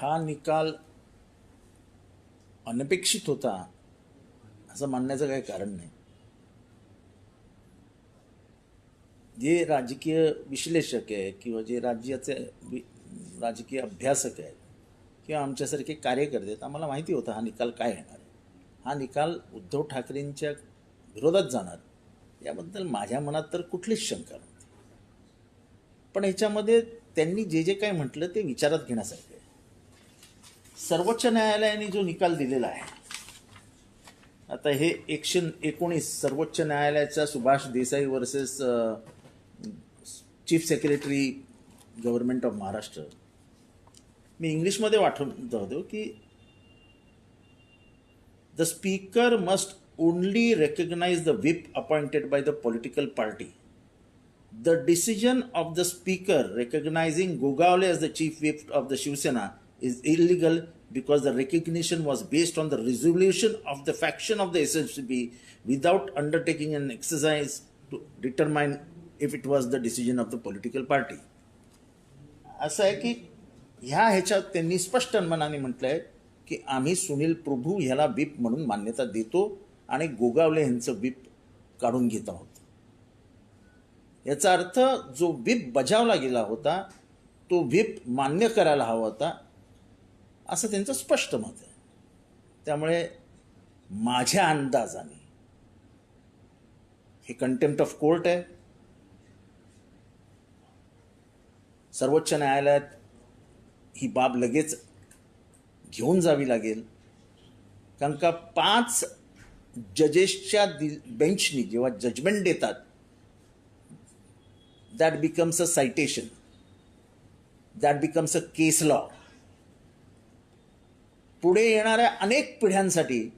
हा निकाल अनपेक्षित होता असं मानण्याचं काही कारण नाही. जे राजकीय विश्लेषक आहे किंवा जे राज्याचे राजकीय अभ्यासक आहेत किंवा आमच्यासारखे कार्यकर्ते आहेत आम्हाला माहिती होतं हा निकाल काय येणार आहे. हा निकाल उद्धव ठाकरेंच्या विरोधात जाणार याबद्दल माझ्या मनात तर कुठलीच शंका नव्हती. पण ह्याच्यामध्ये त्यांनी जे जे काही म्हटलं ते विचारात घेण्यासारखं सर्वोच्च न्यायालयाने जो निकाल दिलेला आहे आता हे एकशे एकोणीस सर्वोच्च न्यायालयाच्या Subhash Desai versus chief secretary government of Maharashtra. मी इंग्लिशमध्ये वाटून होतो की the speaker must only recognise the whip appointed by the political party the decision of the speaker recognising Gogawale as the chief whip of the Shiv Sena is illegal because the recognition was based on the resolution of the faction of the SSB without undertaking an exercise to determine if it was the decision of the political party. असं आहे की ह्या ह्याच्यात त्यांनी स्पष्ट मनाने म्हटलं आहे की आम्ही सुनील प्रभू ह्याला बीप म्हणून मान्यता देतो आणि गोगावले यांचं बीप काढून घेत आहोत याचा अर्थ जो बीप बजावला गेला होता तो व्हीप मान्य करायला हवा होता असं त्यांचं स्पष्ट मत आहे. त्यामुळे माझ्या अंदाजाने हे कंटेम्प्ट ऑफ कोर्ट आहे. सर्वोच्च न्यायालयात ही बाब लगेच घेऊन जावी लागेल. कारण का पाच जजेसच्या दि बेंचनी जेव्हा जजमेंट देतात that becomes a citation that becomes a case law पुढे येणाऱ्या अनेक पिढ्यांसाठी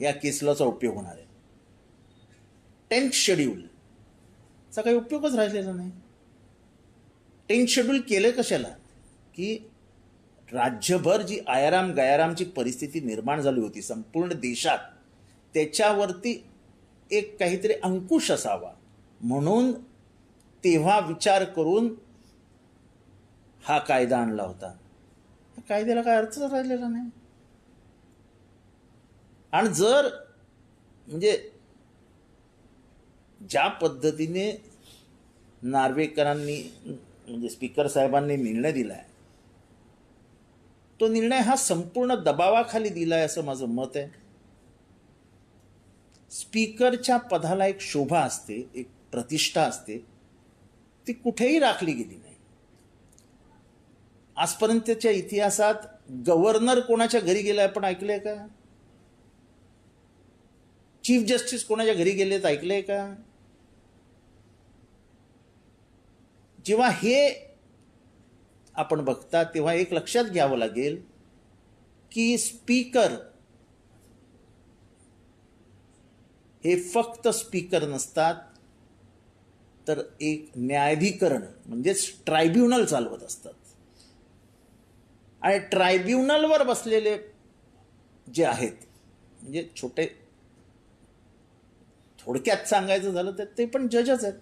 या किसलाचा उपयोग होणार आहे. टेन्थ शेड्यूलचा काही उपयोगच राहिलेला नाही. टेन्थ शेड्यूल केलं कशाला? की राज्यभर जी आयाराम गयारामची परिस्थिती निर्माण झाली होती संपूर्ण देशात त्याच्यावरती एक काहीतरी अंकुश असावा. म्हणून तेव्हा विचार करून हा कायदा आणला होता. कायद्याला काय अर्थच राहिलेला नाही. आणि जर म्हणजे ज्या पद्धतीने नार्वेकरांनी म्हणजे स्पीकर साहेबांनी निर्णय दिलाय तो निर्णय हा संपूर्ण दबावाखाली दिलाय असं माझं मत आहे. स्पीकरच्या पदाला एक शोभा असते एक प्रतिष्ठा असते ती कुठेही राखली गेली नाही. आजपर्यंतच्या इतिहासात गव्हर्नर कोणाच्या घरी गेलाय पण ऐकलंय का? चीफ जस्टिस कोणाच्या घरी गेलेत ऐकलंय का? जेव्हा हे आपण बघता तेव्हा एक लक्षात घ्यावं लागेल की स्पीकर हे फक्त स्पीकर नसतात तर एक न्यायाधिकरण म्हणजेच ट्रायब्युनल चालवत असतात. आणि ट्रायब्युनलवर बसलेले जे आहेत म्हणजे छोटे थोडक्यात सांगायचं झालं तर ते पण जजच आहेत.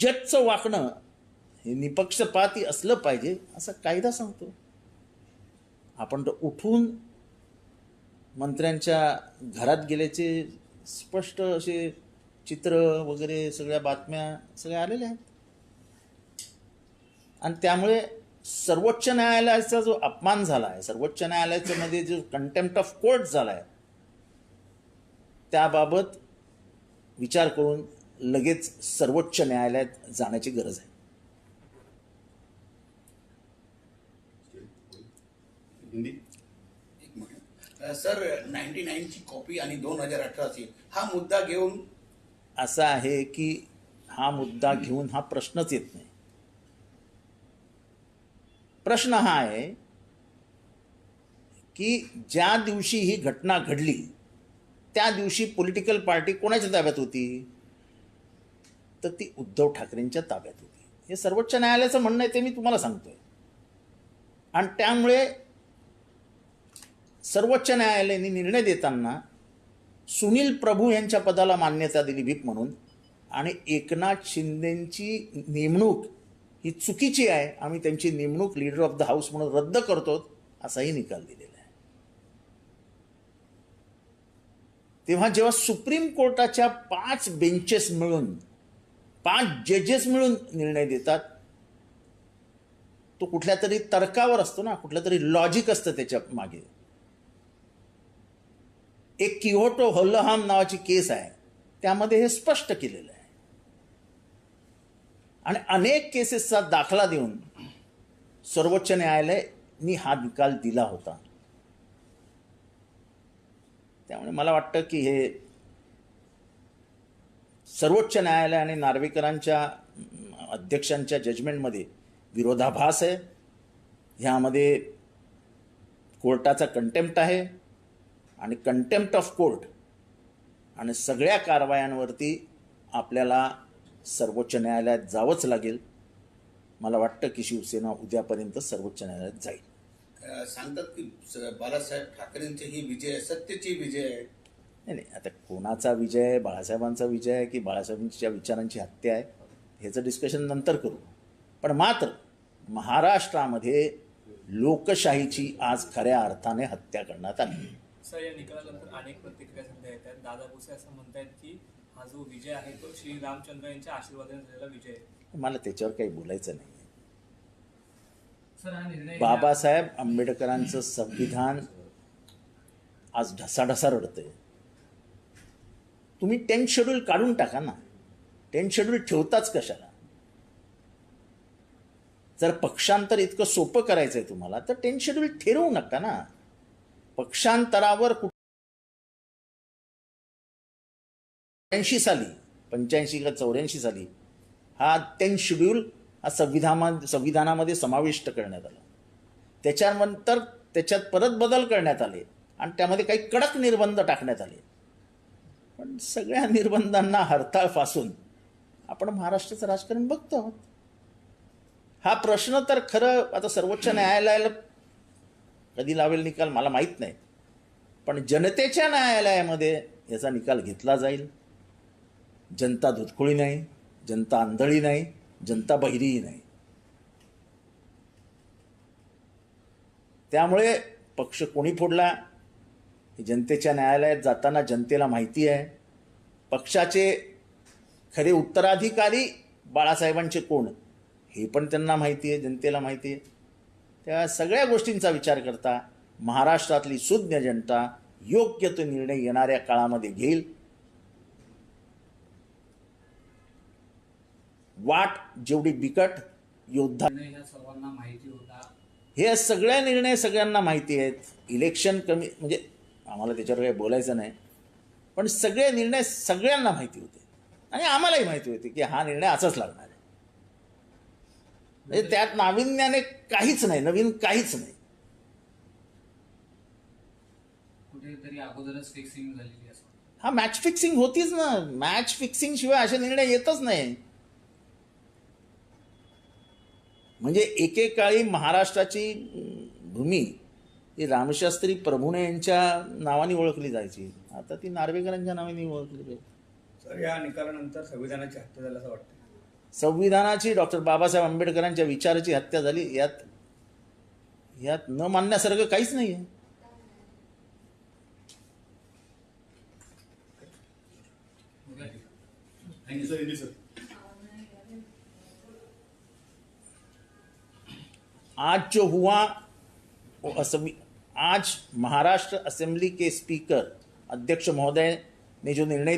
जजचं वाकणं हे निपक्षपाती असलं पाहिजे असं कायदा सांगतो. आपण तर उठून मंत्र्यांच्या घरात गेल्याचे स्पष्ट असे चित्र वगैरे सगळ्या बातम्या सगळ्या आलेल्या आहेत. आणि त्यामुळे सर्वोच्च न्यायालयाचा जो अपमान झाला आहे सर्वोच्च न्यायालयाच्या मध्ये जो कंटेम्प्ट ऑफ कोर्ट झाला आहे त्याबाबत विचार करून लगेच सर्वोच्च न्यायालयात जाण्याची गरज आहे. हिंदी? एक मिनिट अ, सर नाईन्टी नाईनची कॉपी आणि दोन हजार अठराची हा मुद्दा घेऊन? असा आहे की हा मुद्दा घेऊन हा प्रश्नच येत नाही. प्रश्न हा आहे की ज्या दिवशी ही घटना घडली त्या दिवशी पॉलिटिकल पार्टी कोणाच्या ताब्यात होती? तर ती उद्धव ठाकरेंच्या ताब्यात होती. हे सर्वोच्च न्यायालयाचं म्हणणं आहे ते मी तुम्हाला सांगतोय. आणि त्यामुळे सर्वोच्च न्यायालयाने निर्णय देताना सुनील प्रभू यांच्या पदाला मान्यता दिली व्हीप म्हणून आणि एकनाथ शिंदेची नेमणूक ही चुकीची आहे. आम्ही त्यांची नेमणूक लीडर ऑफ द हाऊस म्हणून रद्द करतो असाही निकाल दिलेला आहे तेव्हा जेव्हा सुप्रीम कोर्टाच्या पाच बेंचेस मिळून पाच जजेस मिळून निर्णय देतात तो कुठल्या तरी तर्कावर असतो ना कुठलं तरी लॉजिक असतं त्याच्यामागे. एक किहोटो हल्लहाम नावाची केस आहे त्यामध्ये हे स्पष्ट केलेलं आहे. आणि अनेक केसेसचा दाखला देऊन सर्वोच्च न्यायालयाने हा निकाल दिला होता. त्यामुळे मला वाटतं की हे सर्वोच्च न्यायालय आणि नार्वेकरांच्या अध्यक्षांच्या जजमेंटमध्ये विरोधाभास आहे. ह्यामध्ये कोर्टाचा कंटेम्प्ट आहे आणि कंटेम्प्ट ऑफ कोर्ट आणि सगळ्या कारवायांवरती आपल्याला सर्वोच्च न्यायालयात जावंच लागेल. मला वाटतं की शिवसेना उद्यापर्यंत सर्वोच्च न्यायालयात जाईल. सांगतात की बाळासाहेब ठाकरेंची ही विजय आहे सत्तेची विजय आहे. नाही नाही आता कोणाचा विजय आहे बाळासाहेबांचा विजय आहे की बाळासाहेबांच्या विचारांची हत्या आहे ह्याचं डिस्कशन नंतर करू. पण मात्र महाराष्ट्रामध्ये लोकशाहीची आज खऱ्या अर्थाने हत्या करण्यात आली. सर या निकालानंतर अनेक प्रतिक्रिया सध्या येत आहेत. दादा भुसे असं म्हणतायत की हा जो विजय आहे तो श्री रामचंद्र यांच्या आशीर्वादाने झालेला विजय आहे. मला त्याच्यावर काही बोलायचं नाही. बाबासाहेब आंबेडकरांचं संविधान आज ढसाढसा रडतंय. तुम्ही टेन्थ शेड्यूल काढून टाका ना. टेन्थ शेड्यूल ठेवताच कशाला? जर पक्षांतर इतकं सोपं करायचं आहे तुम्हाला तर टेन्थ शेड्यूल ठरवू नका ना. पक्षांतरावर ऐंशी साली पंच्याऐंशी का चौऱ्याऐंशी साली हा टेन्थ शेड्यूल हा संविधामा संविधानामध्ये समाविष्ट करण्यात आला. त्याच्यानंतर त्याच्यात परत बदल करण्यात आले आणि त्यामध्ये काही कडक निर्बंध टाकण्यात आले. पण सगळ्या निर्बंधांना हरताळ फासून आपण महाराष्ट्राचं राजकारण बघतो आहोत. हा प्रश्न तर खरं आता सर्वोच्च न्यायालयाला कधी लावेल निकाल मला माहीत नाही. पण जनतेच्या न्यायालयामध्ये याचा निकाल घेतला जाईल. जनता धुतकुळी नाही जनता आंधळी नाही जनता बहिरीही नाही. त्यामुळे पक्ष कोणी फोडला? हे जनतेच्या न्यायालयात जाताना जनतेला माहिती आहे. पक्षाचे खरे उत्तराधिकारी बाळासाहेबांचे कोण? हे पण त्यांना माहिती आहे जनतेला माहिती आहे. त्या सगळ्या गोष्टींचा विचार करता महाराष्ट्रातली सुज्ञ जनता योग्य तो निर्णय येणाऱ्या काळामध्ये घेईल. वाट जेवढी बिकट योद्धा सर्वांना माहिती होता. हे सगळ्या निर्णय सगळ्यांना माहिती आहेत. इलेक्शन कमी म्हणजे आम्हाला त्याच्यावर काही बोलायचं नाही. पण सगळे निर्णय सगळ्यांना माहिती होते. आणि आम्हालाही माहिती होती की हा निर्णय असाच लागणार आहे. म्हणजे त्यात नाविन्याने काहीच नाही नवीन काहीच नाही. कुठेतरी अगोदरच फिक्सिंग झालेली हा मॅच फिक्सिंग होतीच ना. मॅच फिक्सिंग शिवाय असे निर्णय येतच नाही. म्हणजे एकेकाळी महाराष्ट्राची भूमी ही रामशास्त्री प्रभुणे यांच्या नावाने ओळखली जायची. आता ती नार्वेकरांच्या नावाने ओळखली जाईल. सर या निकालानंतर संविधानाची हत्या झालं असं वाटतं संविधानाची डॉक्टर बाबासाहेब आंबेडकरांच्या विचाराची हत्या झाली यात यात न मानण्यासारखं काहीच नाही आहे थँक्यू आज जो हुआ वो असमी आज महाराष्ट्र असेंबली के स्पीकर अध्यक्ष महोदय ने जो निर्णय